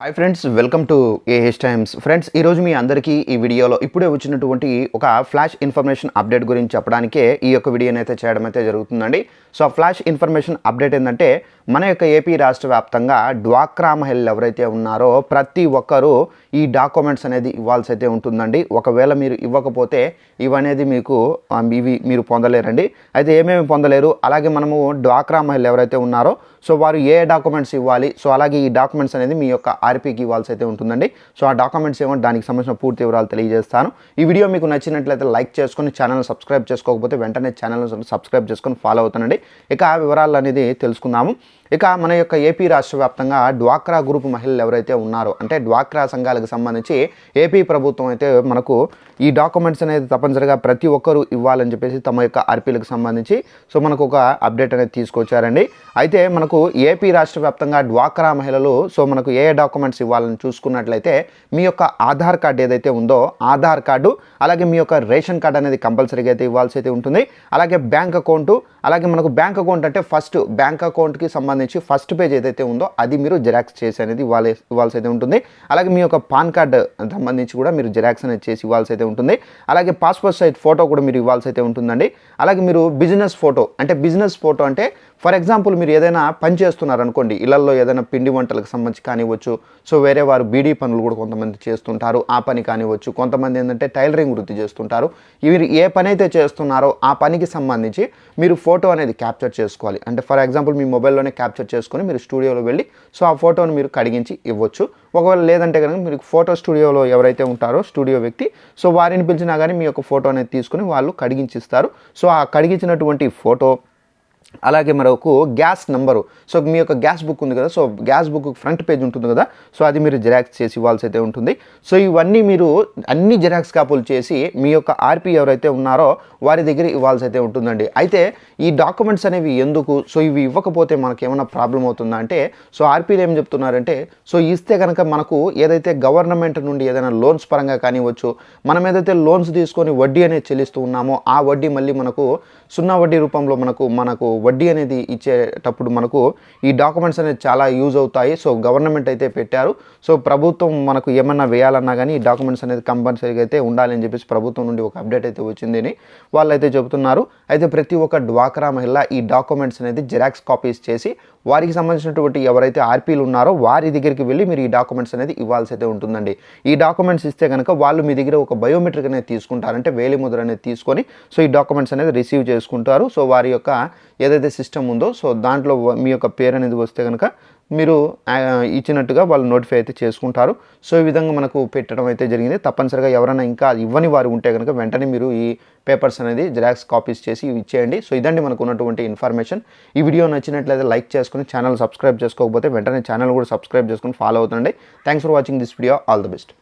Hi friends welcome to A H times friends ఈరోజు మీ అందరికీ ఈ వీడియోలో ఇప్పుడే వచ్చినటువంటి ఒక ఫ్లాష్ ఇన్ఫర్మేషన్ అప్డేట్ గురించి చెప్పడానికే ఈ యొక్క వీడియోని అయితే చేయడం అయితే జరుగుతుందండి. సో ఆ ఫ్లాష్ ఇన్ఫర్మేషన్ అప్డేట్ ఏంటంటే మన యొక్క ఏపీ రాష్ట్ర వ్యాప్తంగా డ్వాక్రా మహిళలు ఎవరైతే ఉన్నారో ప్రతి ఒక్కరూ ఈ డాక్యుమెంట్స్ అనేది ఇవ్వాల్సి అయితే ఉంటుందండి. ఒకవేళ మీరు ఇవ్వకపోతే ఇవనేది మీకు ఇవి మీరు పొందలేరండి. అయితే ఏమేమి పొందలేరు? అలాగే మనము డ్వాక్రా మహిళలు ఎవరైతే ఉన్నారో సో వారు ఏ డాక్యుమెంట్స్ ఇవ్వాలి? సో అలాగే ఈ డాక్యుమెంట్స్ అనేది మీ యొక్క ఆర్పీకి ఇవ్వాల్సి అయితే ఉంటుందండి. సో ఆ డాక్యుమెంట్స్ ఏమో దానికి సంబంధించిన పూర్తి వివరాలు తెలియజేస్తాను. ఈ వీడియో మీకు నచ్చినట్లయితే లైక్ చేసుకొని ఛానల్ సబ్స్క్రైబ్ చేసుకోకపోతే వెంటనే ఛానల్ సబ్స్క్రైబ్ చేసుకొని ఫాలో అవుతానండి. ఇక ఆ వివరాలు అనేది తెలుసుకుందాము. ఇక మన యొక్క ఏపీ రాష్ట్ర వ్యాప్తంగా డ్వాక్రా గ్రూప్ మహిళలు ఎవరైతే ఉన్నారో అంటే డ్వాక్రా సంఘాలు సంఘాలకు సంబంధించి ఏపీ ప్రభుత్వం అయితే మనకు ఈ డాక్యుమెంట్స్ అనేది తప్పనిసరిగా ప్రతి ఒక్కరూ ఇవ్వాలని చెప్పేసి తమ యొక్క ఆర్పీలకు సంబంధించి సో మనకు ఒక అప్డేట్ అనేది తీసుకొచ్చారండి. అయితే మనకు ఏపీ రాష్ట్ర వ్యాప్తంగా డ్వాక్రా మహిళలు సో మనకు ఏ ఏ డాక్యుమెంట్స్ ఇవ్వాలని చూసుకున్నట్లయితే మీ యొక్క ఆధార్ కార్డు ఏదైతే ఉందో ఆధార్ కార్డు అలాగే మీ యొక్క రేషన్ కార్డు అనేది కంపల్సరీగా అయితే ఇవ్వాల్సి అయితే ఉంటుంది. అలాగే బ్యాంక్ అకౌంటు అలాగే మనకు బ్యాంక్ అకౌంట్ అంటే ఫస్ట్ బ్యాంక్ అకౌంట్కి సంబంధించి ఫస్ట్ పేజ్ ఏదైతే ఉందో అది మీరు జిరాక్స్ చేసి అనేది ఇవ్వాలి ఇవ్వాల్సి అయితే ఉంటుంది. అలాగే మీ యొక్క పాన్ కార్డు సంబంధించి కూడా మీరు జిరాక్స్ అనేది చేసి ఇవ్వాల్సి అయితే ఉంటుంది. అలాగే పాస్పోర్ట్ సైజ్ ఫోటో కూడా మీరు ఇవ్వాల్సి అయితే ఉంటుందండి. అలాగే మీరు బిజినెస్ ఫోటో అంటే బిజినెస్ ఫోటో అంటే ఫర్ ఎగ్జాంపుల్ మీరు ఏదైనా పని చేస్తున్నారనుకోండి ఇళ్ళలో ఏదైనా పిండి వంటలకు సంబంధించి కానివ్వచ్చు సో వేరే వారు బీడీ పనులు కూడా కొంతమంది చేస్తుంటారు ఆ పని కానివ్వచ్చు కొంతమంది ఏంటంటే టైలరింగ్ వృత్తి చేస్తుంటారు. మీరు ఏ పని అయితే చేస్తున్నారో ఆ పనికి సంబంధించి మీరు ఫోటో అనేది క్యాప్చర్ చేసుకోవాలి. అంటే ఫర్ ఎగ్జాంపుల్ మీ మొబైల్లోనే క్యాప్చర్ చేసుకొని మీరు స్టూడియోలో వెళ్ళి సో ఆ ఫోటోని మీరు కడిగించి ఇవ్వచ్చు. ఒకవేళ లేదంటే కనుక మీరు ఫోటో స్టూడియోలో ఎవరైతే ఉంటారో స్టూడియో వ్యక్తి సో వారిని పిలిచినా కానీ మీ యొక్క ఫోటో అనేది తీసుకుని వాళ్ళు కడిగించిస్తారు. సో ఆ కడిగించినటువంటి ఫోటో అలాగే మరొక గ్యాస్ నంబరు. సో మీ యొక్క గ్యాస్ బుక్ ఉంది కదా so gas book front page ఉంటుంది కదా సో అది మీరు జెరాక్స్ చేసి ఇవ్వాల్సి అయితే ఉంటుంది. సో ఇవన్నీ మీరు అన్ని జెరాక్స్ కాపులు చేసి మీ యొక్క ఆర్పీ ఎవరైతే ఉన్నారో వారి దగ్గర ఇవ్వాల్సి అయితే ఉంటుందండి. అయితే ఈ డాక్యుమెంట్స్ అనేవి ఎందుకు? సో ఇవి ఇవ్వకపోతే మనకి ఏమైనా ప్రాబ్లం అవుతుందా అంటే సో ఆర్పీలు ఏం చెప్తున్నారంటే సో ఇస్తే కనుక మనకు ఏదైతే గవర్నమెంట్ నుండి ఏదైనా లోన్స్ పరంగా కానివ్వచ్చు మనం ఏదైతే లోన్స్ తీసుకొని వడ్డీ అనేది చెల్లిస్తూ ఉన్నామో ఆ వడ్డీ మళ్ళీ మనకు సున్నా వడ్డీ రూపంలో మనకు మనకు వడ్డీ అనేది ఇచ్చేటప్పుడు మనకు ఈ డాక్యుమెంట్స్ అనేది చాలా యూజ్ అవుతాయి. సో గవర్నమెంట్ అయితే పెట్టారు. సో ప్రభుత్వం మనకు ఏమన్నా వేయాలన్నా కానీ ఈ డాక్యుమెంట్స్ అనేది కంపల్సరీగా అయితే ఉండాలని చెప్పేసి ప్రభుత్వం నుండి ఒక అప్డేట్ అయితే వచ్చింది అని వాళ్ళు అయితే చెబుతున్నారు. అయితే ప్రతి ఒక్క డ్వాక్రా మహిళ ఈ డాక్యుమెంట్స్ అనేది జిరాక్స్ కాపీస్ చేసి వారికి సంబంధించినటువంటి ఎవరైతే ఆర్పీలు ఉన్నారో వారి దగ్గరికి వెళ్ళి మీరు ఈ డాక్యుమెంట్స్ అనేది ఇవ్వాల్సి అయితే ఉంటుందండి. ఈ డాక్యుమెంట్స్ ఇస్తే కనుక వాళ్ళు మీ దగ్గర ఒక బయోమెట్రిక్ అనేది తీసుకుంటారంటే వేలి ముద్ర అనేది తీసుకొని సో ఈ డాక్యుమెంట్స్ అనేది రిసీవ్ చేసుకుంటారు. సో వారి యొక్క ఏదైతే సిస్టమ్ ఉందో సో దాంట్లో మీ యొక్క పేరు అనేది వస్తే కనుక మీరు ఇచ్చినట్టుగా వాళ్ళు నోటిఫై అయితే చేసుకుంటారు. సో ఈ విధంగా మనకు పెట్టడం అయితే జరిగింది. తప్పనిసరిగా ఎవరైనా ఇంకా ఇవ్వని వారు ఉంటే కనుక వెంటనే మీరు ఈ పేపర్స్ అనేది జిరాక్స్ కాపీస్ చేసి ఇచ్చేయండి. సో ఇదండి మనకు ఉన్నటువంటి ఇన్ఫర్మేషన్ ఈ వీడియో నచ్చినట్లయితే లైక్ చేసుకుని ఛానల్ సబ్స్క్రైబ్ చేసుకోకపోతే వెంటనే ఛానల్ కూడా సబ్స్క్రైబ్ చేసుకుని follow అవుతుండండి. Thanks for watching this video all the best